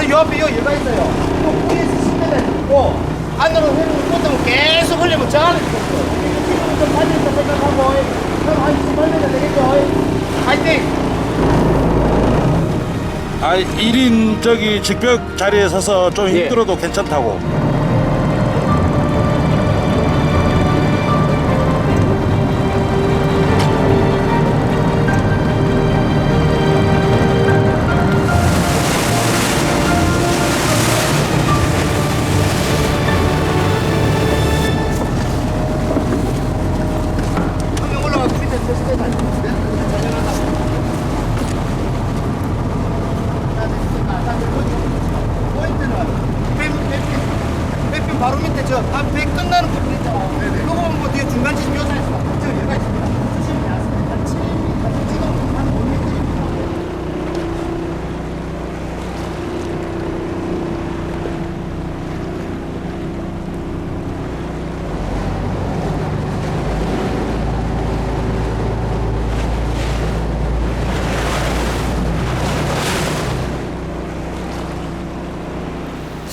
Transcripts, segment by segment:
바로 요 앞에 요 여가 있어요. 위에서 10m 있고 안으로 흐르는 꽃등을 계속 흘리면 저 안에 있었어요. 지금 좀 빠질까 생각하고 그럼 한 28m 되겠죠? 파이팅! 아 1인 저기 직벽 자리에 서서 좀 예. 힘들어도 괜찮다고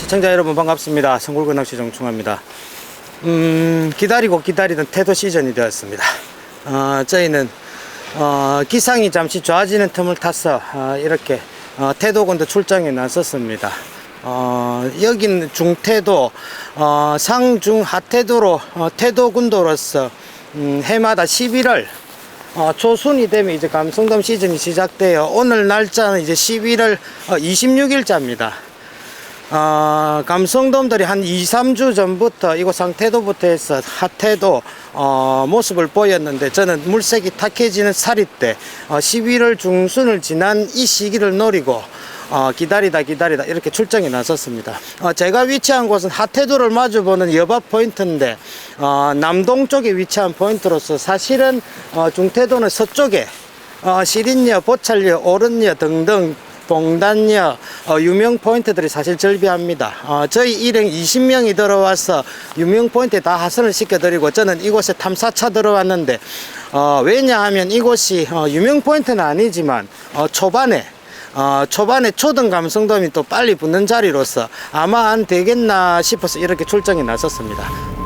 시청자 여러분 반갑습니다. 성골근 낚시 정충합니다. 음, 기다리고 기다리던 태도 시즌이 되었습니다. 어, 저희는 어, 기상이 잠시 좋아지는 틈을 타서 어, 이렇게 어, 태도군도 출장에 나섰습니다. 어, 여기는 중태도, 어, 상중 하태도로 어, 태도군도로서 음, 해마다 11월 어, 초순이 되면 이제 감성돔 시즌이 시작돼요. 오늘 날짜는 이제 11월 26일자입니다. 어, 감성돔들이 한 2, 3주 전부터 이곳 상태도부터 해서 핫태도 어, 모습을 보였는데 저는 물색이 탁해지는 사리 때 어, 11월 중순을 지난 이 시기를 노리고 어, 기다리다 기다리다 이렇게 출정에 나섰습니다. 어, 제가 위치한 곳은 하태도를 마주보는 여밭 포인트인데 어, 남동 쪽에 위치한 포인트로서 사실은 어, 중태도는 서쪽에 어, 시린여, 보찰여, 오른여 등등 봉단여 어, 유명 포인트들이 사실 절비합니다. 어, 저희 일행 20명이 들어와서 유명 포인트에 다 하선을 시켜드리고 저는 이곳에 탐사차 들어왔는데 어, 왜냐하면 이곳이 어, 유명 포인트는 아니지만 어, 초반에 어, 초반에 초등 감성돔이 또 빨리 붙는 자리로서 아마 안 되겠나 싶어서 이렇게 출정에 나섰습니다.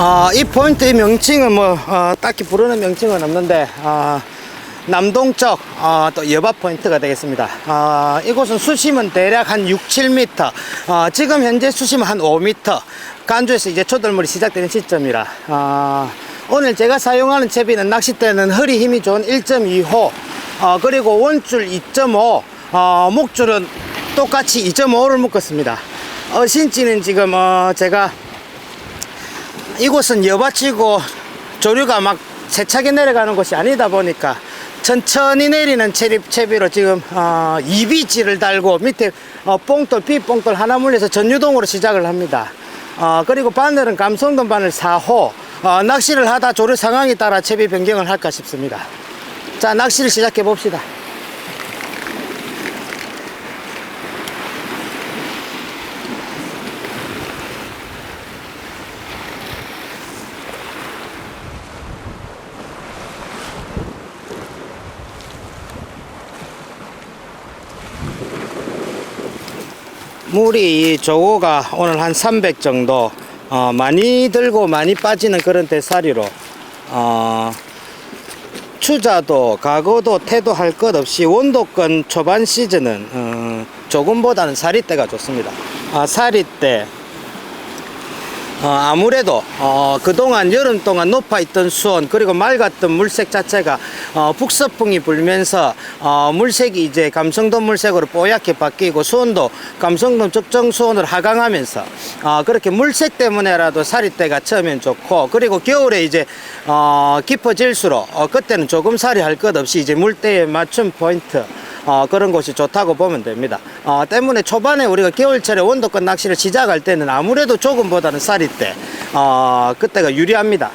아, 이 포인트의 명칭은 뭐 어, 딱히 부르는 명칭은 없는데 아, 남동쪽 어, 또 여밭 포인트가 되겠습니다. 아, 이곳은 수심은 대략 한 6, 7m. 어, 지금 현재 수심은 한 5m. 간주에서 이제 초들물이 시작되는 시점이라. 아, 오늘 제가 사용하는 채비는 낚싯대는 허리 힘이 좋은 1.2호. 어, 그리고 원줄 2.5. 어, 목줄은 똑같이 2.5를 묶었습니다. 어신지는 지금 어, 제가 이곳은 여밭이고 조류가 막 세차게 내려가는 곳이 아니다 보니까 천천히 내리는 채비, 채비로 지금 어, 이비지를 달고 밑에 어, 뽕돌 비뽕돌 하나 물려서 전유동으로 시작을 합니다. 어, 그리고 바늘은 감성돔 바늘 4호 어, 낚시를 하다 조류 상황에 따라 채비 변경을 할까 싶습니다. 자 낚시를 시작해 봅시다. 물이 이 조고가 오늘 한 300 정도 어, 많이 들고 많이 빠지는 그런 대사리로 어, 추자도 가거도 태도 할 것 없이 원도권 초반 시즌은 어, 조금보다는 사리대가 좋습니다. 아, 사리대 어, 아무래도 어, 그동안 여름 동안 높아 있던 수온 그리고 맑았던 물색 자체가 어, 북서풍이 불면서 어, 물색이 이제 감성돔 물색으로 뽀얗게 바뀌고 수온도 감성돔 적정 수온을 하강하면서 어, 그렇게 물색 때문에라도 사리대가 처음엔 좋고 그리고 겨울에 이제 어, 깊어질수록 어, 그때는 조금 살이 할것 없이 이제 물때에 맞춘 포인트 어, 그런 곳이 좋다고 보면 됩니다. 어, 때문에 초반에 우리가 겨울철에 원도권 낚시를 시작할 때는 아무래도 조금보다는 쌀이 때, 어, 그때가 유리합니다.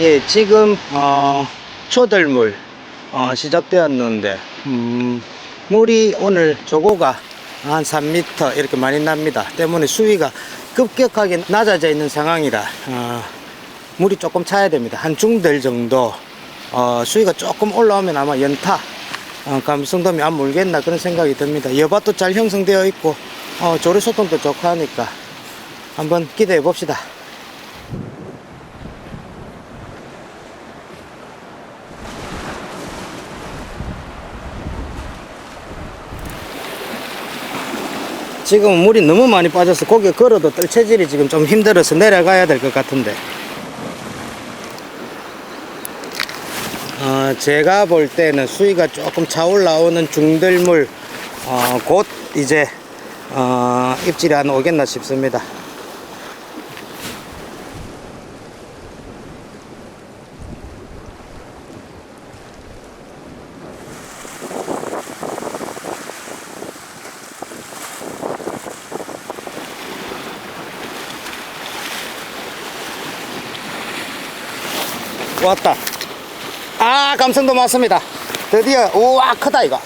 예, 지금 어, 초들물 어, 시작되었는데 음, 물이 오늘 조고가 한 3m 이렇게 많이 납니다. 때문에 수위가 급격하게 낮아져 있는 상황이라 어, 물이 조금 차야 됩니다. 한 중들 정도 어, 수위가 조금 올라오면 아마 연타 어, 감성돔이 안 물겠나 그런 생각이 듭니다. 여밭도 잘 형성되어 있고 어, 조리 소통도 좋고 하니까 한번 기대해 봅시다. 지금 물이 너무 많이 빠져서 고개 걸어도 뜰 체질이 지금 좀 힘들어서 내려가야 될 것 같은데. 어, 제가 볼 때는 수위가 조금 차올라오는 중들물 어, 곧 이제 어, 입질이 안 오겠나 싶습니다 왔다. 아 감성도 맞습니다. 드디어 우와 크다 이거.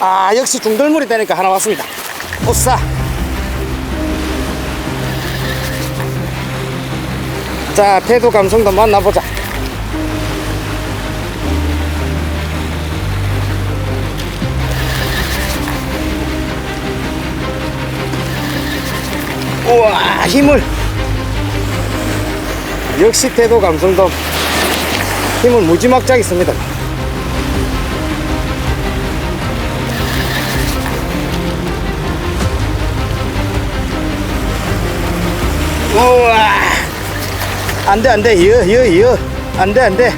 아 역시 중돌물이 되니까 하나 왔습니다. 오싸. 자 태도 감성도 만나보자. 우와 힘을. 역시 태도 감성도 힘은 무지막지하게 있습니다. 우와. 안 돼 안 돼. 이어 이어 이어. 안 돼 안 돼.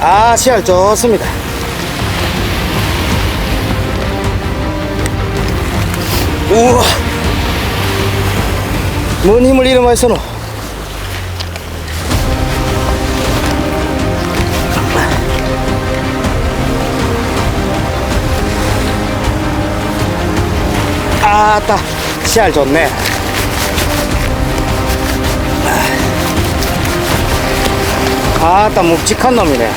아 시알 좋습니다. 우와. 뭔 힘을 많이 써노 아따 시알 좋네. 아따 묵직한 놈이네.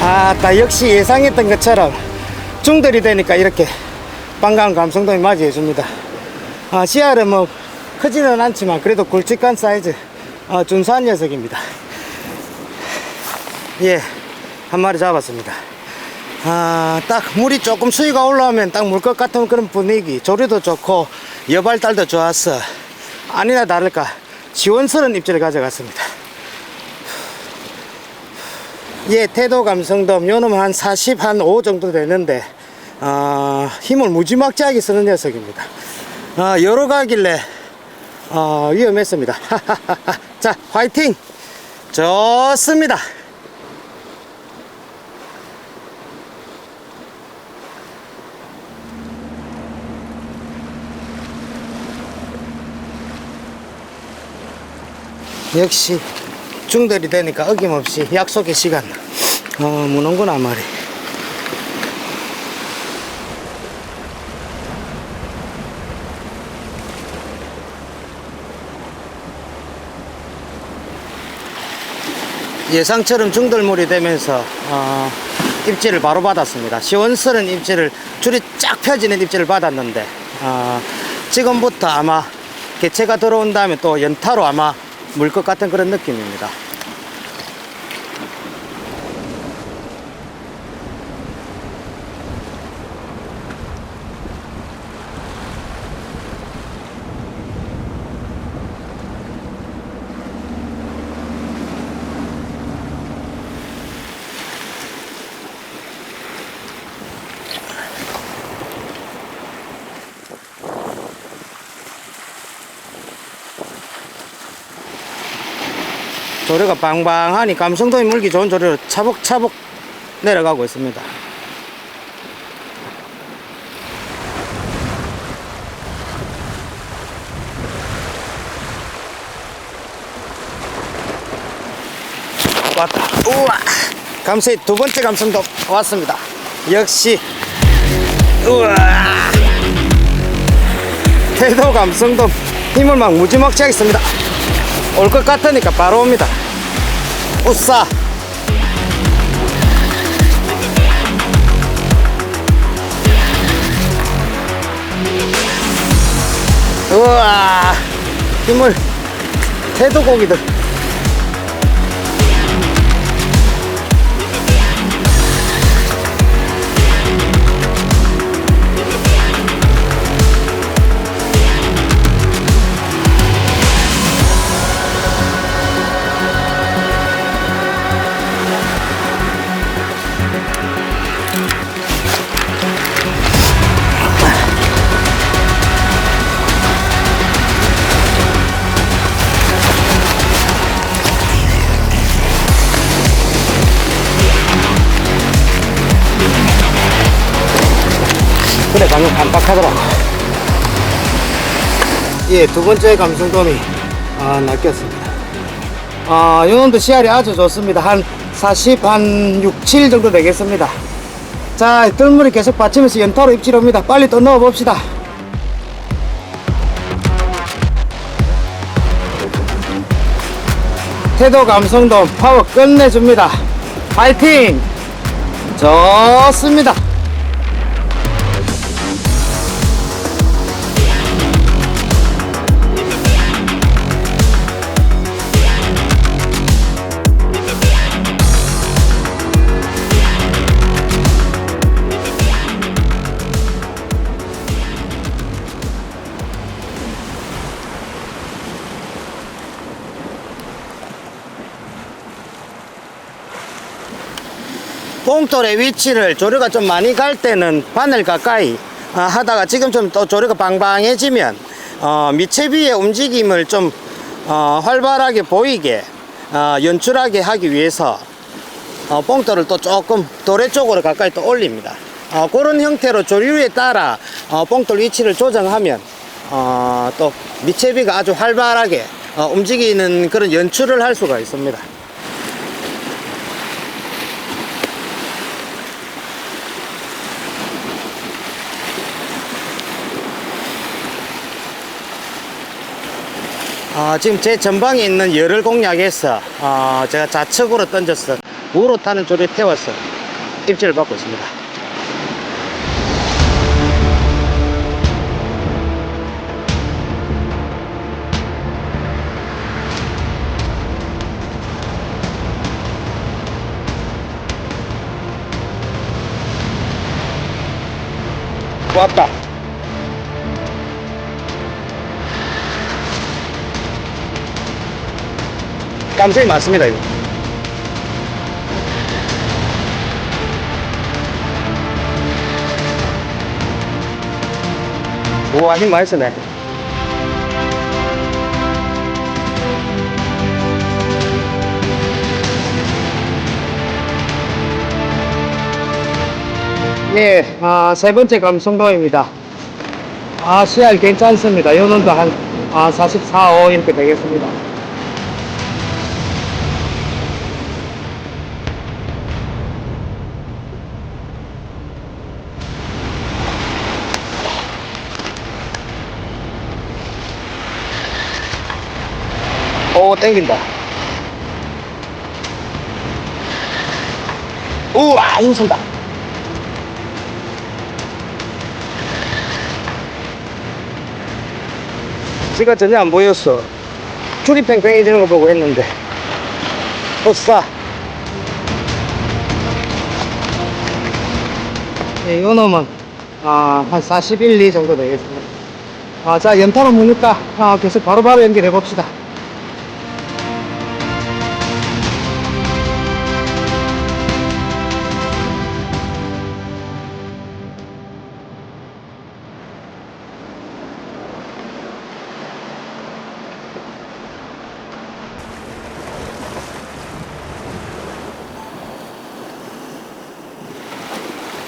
아따 역시 예상했던 것처럼 중들이 되니까 이렇게 반가운 감성돔이 맞이해 줍니다. 아, 씨알은 뭐 크지는 않지만 그래도 굵직한 사이즈 어, 준수한 녀석입니다. 예 한 마리 잡았습니다 아, 딱 물이 조금 수위가 올라오면 딱 물 것 같은 그런 분위기. 조류도 좋고, 여발달도 좋았어. 아니나 다를까, 시원스러운 입질을 가져갔습니다. 예, 태도 감성돔, 요놈은 한 40, 한 5 정도 되는데, 어, 힘을 무지막지하게 쓰는 녀석입니다. 어, 여러 가길래, 어, 위험했습니다. 자, 화이팅! 좋습니다. 역시 중들이 되니까 어김없이 약속의 시간. 어 무는구나 말이. 예상처럼 중들물이 되면서 어, 입질을 바로 받았습니다. 시원스러운 입질을 줄이 쫙 펴지는 입질을 받았는데 어, 지금부터 아마 개체가 들어온 다음에 또 연타로 아마 물 것 같은 그런 느낌입니다. 조류가 방방하니 감성돔이 물기 좋은 조류로 차복차복 내려가고 있습니다. 왔다. 우와! 감세 두 번째 감성돔 왔습니다. 역시 우와! 태도 감성돔 힘을 막 무지막지하게 씁니다. 올 것 같으니까 바로 옵니다. 우싸. 우와, 힘을 태도고기들. 방금 깜빡하더라. 예, 두 번째 감성돔이, 아, 낚였습니다. 아, 요 놈도 씨알이 아주 좋습니다. 한 40, 한 6, 7 정도 되겠습니다. 자, 뜰물이 계속 받치면서 연타로 입질합니다. 빨리 또 넣어 봅시다. 태도 감성돔 파워 끝내줍니다. 파이팅! 좋습니다. 뽕돌의 위치를 조류가 좀 많이 갈 때는 바늘 가까이 아, 하다가 지금 좀 또 조류가 방방해지면 어, 미채비의 움직임을 좀 어, 활발하게 보이게 어, 연출하게 하기 위해서 어, 뽕돌을 또 조금 도래 쪽으로 가까이 또 올립니다. 어, 그런 형태로 조류에 따라 어, 뽕돌 위치를 조정하면 어, 또 미채비가 아주 활발하게 어, 움직이는 그런 연출을 할 수가 있습니다. 어, 지금 제 전방에 있는 열을 공략해서 어, 제가 좌측으로 던져서 우로 타는 조를 태워서 입질을 받고 있습니다. 왔다. 감성이 많습니다, 이거. 우와, 힘 많이 쓰네. 예, 아, 세 번째 감성도입니다. 아, 씨알 괜찮습니다. 요놈도 한, 아, 44, 5 이렇게 되겠습니다. 오 땡긴다. 우와 힘쓴다. 지가 전혀 안 보였어. 줄이 팽팽해지는 거 보고 했는데. 오싸 예, 요 놈은 아, 한 41, 2 정도 되겠습니다. 아, 자 연타로 무니까 아, 계속 바로바로 연결해 봅시다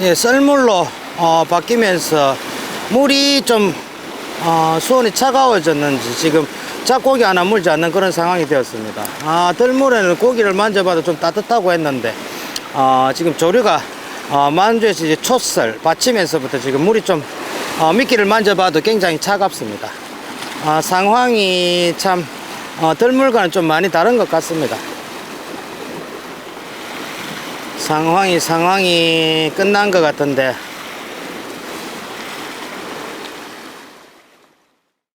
예, 썰물로 어, 바뀌면서 물이 좀 어, 수온이 차가워졌는지 지금 잡고기 하나 물지 않는 그런 상황이 되었습니다. 아, 들물에는 고기를 만져봐도 좀 따뜻하고 했는데 어, 지금 조류가 어, 만주에서 이제 촛설 받치면서부터 지금 물이 좀 어, 미끼를 만져봐도 굉장히 차갑습니다. 아, 상황이 참 어, 들물과는 좀 많이 다른 것 같습니다. 상황이 상황이 끝난 것 같은데